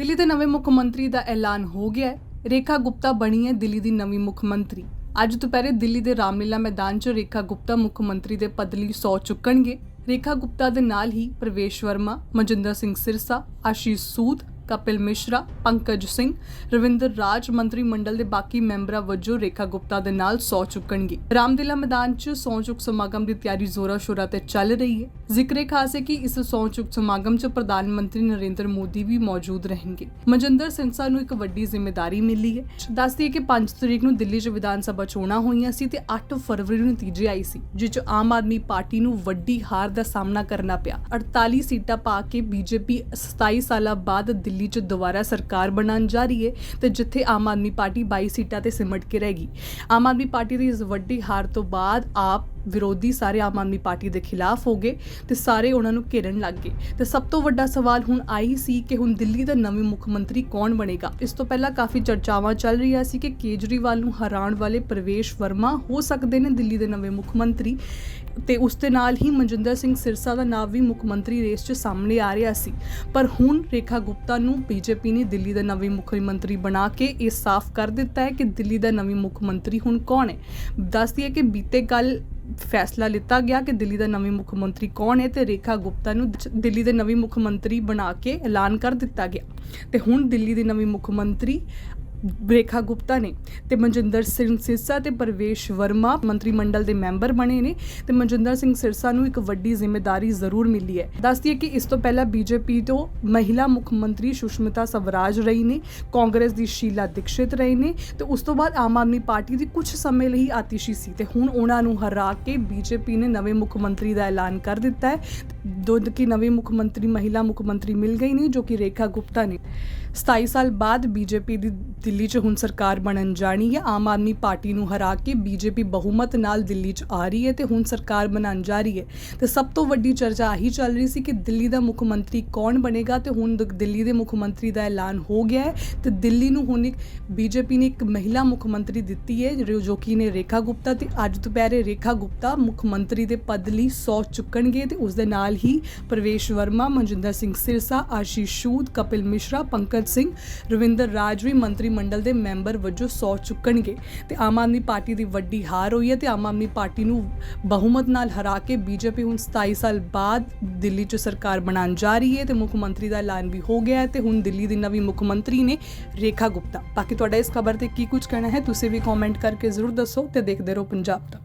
ਦਿੱਲੀ ਦੇ ਨਵੇਂ ਮੁੱਖ ਮੰਤਰੀ ਦਾ ਐਲਾਨ ਹੋ ਗਿਆ ਹੈ। ਰੇਖਾ ਗੁਪਤਾ ਬਣੀ ਹੈ ਦਿੱਲੀ ਦੀ ਨਵੀਂ ਮੁੱਖ ਮੰਤਰੀ। ਅੱਜ ਦੁਪਹਿਰੇ ਦਿੱਲੀ ਦੇ ਰਾਮਲੀਲਾ ਮੈਦਾਨ 'ਚ ਰੇਖਾ ਗੁਪਤਾ ਮੁੱਖ ਮੰਤਰੀ ਦੇ ਪਦ ਲਈ ਸੌ ਚੁੱਕਣਗੇ। ਰੇਖਾ ਗੁਪਤਾ ਦੇ ਨਾਲ ਹੀ ਪ੍ਰਵੇਸ਼ ਵਰਮਾ ਮਨਜਿੰਦਰ ਸਿੰਘ ਸਿਰਸਾ, ਆਸ਼ੀਸ਼ ਸੂਦ ਕਪਿਲ ਮਿਸ਼ਰਾ, ਪੰਕਜ ਸਿੰਘ, ਰਵਿੰਦਰ ਰਾਜ ਮੰਤਰੀ ਮੰਡਲ ਦੇ ਬਾਕੀ ਮੈਂਬਰਾਂ ਵਜੋਂ ਰੇਖਾ ਗੁਪਤਾ ਦੇ ਨਾਲ ਸੌ ਚੁੱਕਣਗੇ। ਰਾਮਲੀਲਾ ਮੈਦਾਨ 'ਚ ਸੌ ਚੁੱਕ ਸਮਾਗਮ ਦੀ ਤਿਆਰੀ ਜ਼ੋਰਾਂ ਸ਼ੋਰਾਂ ਤੇ ਚੱਲ ਰਹੀ ਹੈ। ਜ਼ਿਕਰੇ ਖਾਸ ਹੈ ਕਿ ਇਸ ਸੌ ਚੁੱਕ ਸਮਾਗਮ 'ਚ ਪ੍ਰਧਾਨ ਮੰਤਰੀ ਨਰਿੰਦਰ ਮੋਦੀ ਵੀ ਮੌਜੂਦ ਰਹਿਣਗੇ। ਮਨਜਿੰਦਰ ਸਿੰਸਾ ਨੂੰ ਇੱਕ ਵੱਡੀ ਜ਼ਿੰਮੇਵਾਰੀ ਮਿਲੀ ਹੈ। ਦੱਸਦੀ ਹੈ ਕਿ 5 ਤਰੀਕ ਨੂੰ ਦਿੱਲੀ 'ਚ ਵਿਧਾਨ ਸਭਾ ਚੋਣਾਂ ਹੋਈਆਂ ਸੀ ਤੇ 8 ਫਰਵਰੀ ਨੂੰ ਨਤੀਜੇ ਆਈ ਸੀ ਜਿਸ 'ਚ ਆਮ ਆਦਮੀ ਪਾਰਟੀ ਨੂੰ ਵੱਡੀ ਹਾਰ ਦਾ ਸਾਹਮਣਾ ਕਰਨਾ ਪਿਆ। 48 ਸੀਟਾਂ ਪਾ ਕੇ ਬੀਜੇਪੀ 27 ਸਾਲਾਂ ਬਾਅਦ ਦਿੱਲੀ 'ਚ ਦੁਬਾਰਾ ਸਰਕਾਰ ਬਣਾਉਣ ਜਾ ਰਹੀ ਹੈ ਤੇ ਜਿੱਥੇ ਆਮ ਆਦਮੀ ਪਾਰਟੀ 22 ਸੀਟਾਂ ਤੇ ਸਿਮਟ ਕੇ ਰਹਿ ਗਈ। ਆਮ ਆਦਮੀ ਪਾਰਟੀ ਦੀ ਇਸ ਵੱਡੀ ਹਾਰ ਤੋਂ ਬਾਅਦ ਆਪ ਵਿਰੋਧੀ ਸਾਰੇ ਆਮ ਆਦਮੀ ਪਾਰਟੀ ਦੇ ਖਿਲਾਫ ਹੋ ਗਏ ਤੇ ਸਾਰੇ ਉਹਨਾਂ ਨੂੰ ਘੇਰਨ ਲੱਗ ਗਏ। ਤੇ ਸਭ ਤੋਂ ਵੱਡਾ ਸਵਾਲ ਹੁਣ ਆਈ ਸੀ ਕਿ ਹੁਣ ਦਿੱਲੀ ਦਾ ਨਵੇਂ ਮੁੱਖ ਮੰਤਰੀ ਕੌਣ ਬਣੇਗਾ? ਇਸ ਤੋਂ ਪਹਿਲਾਂ ਕਾਫੀ ਚਰਚਾਵਾਂ ਚੱਲ ਰਹੀਆਂ ਸੀ ਕਿ ਕੇਜਰੀਵਾਲ ਨੂੰ ਹਰਾਉਣ ਵਾਲੇ ਪ੍ਰਵੇਸ਼ ਵਰਮਾ ਹੋ ਸਕਦੇ ਨੇ ਦਿੱਲੀ ਦੇ ਨਵੇਂ ਮੁੱਖ ਮੰਤਰੀ। ਤੇ ਉਸ ਦੇ ਨਾਲ ਹੀ ਮਨਜਿੰਦਰ ਸਿੰਘ ਸਿਰਸਾ ਦਾ ਨਾਮ ਵੀ ਮੁੱਖ ਮੰਤਰੀ ਰੇਸ 'ਚ ਸਾਹਮਣੇ ਆ ਰਿਹਾ ਸੀ। ਪਰ ਹੁਣ ਰੇਖਾ ਗੁਪਤਾ ਨੂੰ ਬੀਜੇਪੀ ਨੇ ਦਿੱਲੀ ਦਾ ਨਵੇਂ ਮੁੱਖ ਮੰਤਰੀ ਬਣਾ ਕੇ ਇਹ ਸਾਫ਼ ਕਰ ਦਿੱਤਾ ਹੈ ਕਿ ਦਿੱਲੀ ਦਾ ਨਵੇਂ ਮੁੱਖ ਮੰਤਰੀ ਹੁਣ ਕੌਣ ਹੈ? ਦੱਸਦੀ ਹੈ ਕਿ ਬੀਤੇ ਕੱਲ ਫੈਸਲਾ ਲਿੱਤਾ ਗਿਆ ਕਿ ਦਿੱਲੀ ਦਾ ਨਵੀਂ ਮੁੱਖ ਮੰਤਰੀ ਕੌਣ ਹੈ ਤੇ ਰੇਖਾ ਗੁਪਤਾ ਨੂੰ ਦਿੱਲੀ ਦੇ ਨਵੀਂ ਮੁੱਖ ਮੰਤਰੀ ਬਣਾ ਕੇ ਐਲਾਨ ਕਰ ਦਿੱਤਾ ਗਿਆ। ਤੇ ਹੁਣ ਦਿੱਲੀ ਦੀ ਨਵੀਂ ਮੁੱਖ ਮੰਤਰੀ ਰੇਖਾ ਗੁਪਤਾ ਨੇ ਤੇ ਮਨਜਿੰਦਰ ਸਿੰਘ ਸਿਰਸਾ ਤੇ ਪਰਵੇਸ਼ ਵਰਮਾ ਮੰਤਰੀ ਮੰਡਲ ਦੇ ਮੈਂਬਰ ਬਣੇ ਨੇ ਤੇ ਮਨਜਿੰਦਰ ਸਿੰਘ ਸਿਰਸਾ ਨੂੰ ਇੱਕ ਵੱਡੀ ਜ਼ਿੰਮੇਵਾਰੀ ਜ਼ਰੂਰ ਮਿਲੀ ਹੈ। ਦੱਸਦੀ ਹੈ ਕਿ ਇਸ ਤੋਂ ਪਹਿਲਾਂ ਬੀਜੇਪੀ ਤੋਂ ਮਹਿਲਾ ਮੁੱਖ ਮੰਤਰੀ ਸੁਸ਼ਮਿਤਾ ਸਵਰਾਜ ਰਹੀ ਨੇ, ਕਾਂਗਰਸ ਦੀ ਸ਼ੀਲਾ ਦੀਕਸ਼ਿਤ ਰਹੀ ਨੇ ਤੇ ਉਸ ਤੋਂ ਬਾਅਦ ਆਮ ਆਦਮੀ ਪਾਰਟੀ ਦੀ ਕੁਝ ਸਮੇਂ ਲਈ ਆਤਿਸ਼ੀ ਸੀ ਤੇ ਹੁਣ ਉਹਨਾਂ ਨੂੰ ਹਰਾ ਕੇ ਬੀਜੇਪੀ ਨੇ ਨਵੇਂ ਮੁੱਖ ਮੰਤਰੀ ਦਾ ਐਲਾਨ ਕਰ ਦਿੱਤਾ ਹੈ। ਦੁੱਧ ਕੀ ਨਵੀਂ ਮੁੱਖ ਮੰਤਰੀ, ਮਹਿਲਾ ਮੁੱਖ ਮੰਤਰੀ ਮਿਲ ਗਈ ਨੇ ਜੋ ਕਿ ਰੇਖਾ ਗੁਪਤਾ ਨੇ। 27 ਸਾਲ ਬਾਅਦ ਬੀਜੇਪੀ ਦੀ ਦਿੱਲੀ 'ਚ ਹੁਣ ਸਰਕਾਰ ਬਣਨ ਜਾਣੀ ਹੈ। ਆਮ ਆਦਮੀ ਪਾਰਟੀ ਨੂੰ ਹਰਾ ਕੇ ਬੀਜੇਪੀ ਬਹੁਮਤ ਨਾਲ ਦਿੱਲੀ 'ਚ ਆ ਰਹੀ ਹੈ ਤੇ ਹੁਣ ਸਰਕਾਰ ਬਣਨ ਜਾ ਰਹੀ ਹੈ। ਤੇ ਸਭ ਤੋਂ ਵੱਡੀ ਚਰਚਾ ਆਹੀ ਚੱਲ ਰਹੀ ਸੀ ਕਿ ਦਿੱਲੀ ਦਾ ਮੁੱਖ ਮੰਤਰੀ ਕੌਣ ਬਣੇਗਾ ਤੇ ਹੁਣ ਦ- ਦਿੱਲੀ ਦੇ ਮੁੱਖ ਮੰਤਰੀ ਦਾ ਐਲਾਨ ਹੋ ਗਿਆ ਹੈ ਤੇ ਦਿੱਲੀ ਨੂੰ ਹੁਣ ਇੱਕ, ਬੀਜੇਪੀ ਨੇ ਇੱਕ ਮਹਿਲਾ ਮੁੱਖ ਮੰਤਰੀ ਦਿੱਤੀ ਹੈ, ਜੋ ਕਿ ਨੇ ਰੇਖਾ ਗੁਪਤਾ ਤੇ ਅੱਜ ਦੁਪਹਿਰੇ ਰੇਖਾ ਗੁਪਤਾ ਮੁੱਖ ਮੰਤਰੀ ਦੇ ਪਦ ਲਈ ਸੌ ਚੁੱਕਣਗੇ ਤੇ ਉਸ ਦੇ ਨਾਲ ਹੀ ਪ੍ਰਵੇਸ਼ ਵਰਮਾ, ਮਨਜਿੰਦਰ ਸਿੰਘ ਸਿਰਸਾ, ਆਸ਼ੀਸ਼ ਸ਼ੂਦ, ਕਪਿਲ ਮਿਸ਼ਰਾ, ਪੰਕਜ ਸਿੰਘ, ਰਵਿੰਦਰ ਰਾਜਵੀ ਮੰਤਰੀ ਮੰਡਲ ਦੇ ਮੈਂਬਰ ਵਜੋਂ ਸੌ ਚੁੱਕਣਗੇ ਤੇ ਆਮ ਆਦਮੀ ਪਾਰਟੀ ਦੀ ਵੱਡੀ ਹਾਰ ਹੋਈ ਹੈ ਤੇ ਆਮ ਆਦਮੀ ਪਾਰਟੀ ਨੂੰ ਬਹੁਮਤ ਨਾਲ ਹਰਾ ਕੇ ਬੀਜੇਪੀ ਹੁਣ 27 ਸਾਲ ਬਾਅਦ ਦਿੱਲੀ 'ਚ ਸਰਕਾਰ ਬਣਾਉਣ ਜਾ ਰਹੀ ਹੈ ਤੇ ਮੁੱਖ ਮੰਤਰੀ ਦਾ ਐਲਾਨ ਵੀ ਹੋ ਗਿਆ ਹੈ ਤੇ ਹੁਣ ਦਿੱਲੀ ਦੀ ਨਵੀਂ ਮੁੱਖ ਮੰਤਰੀ ਨੇ ਰੇਖਾ ਗੁਪਤਾ। ਬਾਕੀ ਤੁਹਾਡਾ ਇਸ ਖਬਰ ਤੇ ਕੀ ਕੁਝ ਕਹਿਣਾ ਹੈ, ਤੁਸੀਂ ਵੀ ਕਮੈਂਟ ਕਰਕੇ ਜ਼ਰੂਰ ਦੱਸੋ ਤੇ ਦੇਖਦੇ ਰਹੋ ਪੰਜਾਬ ਦਾ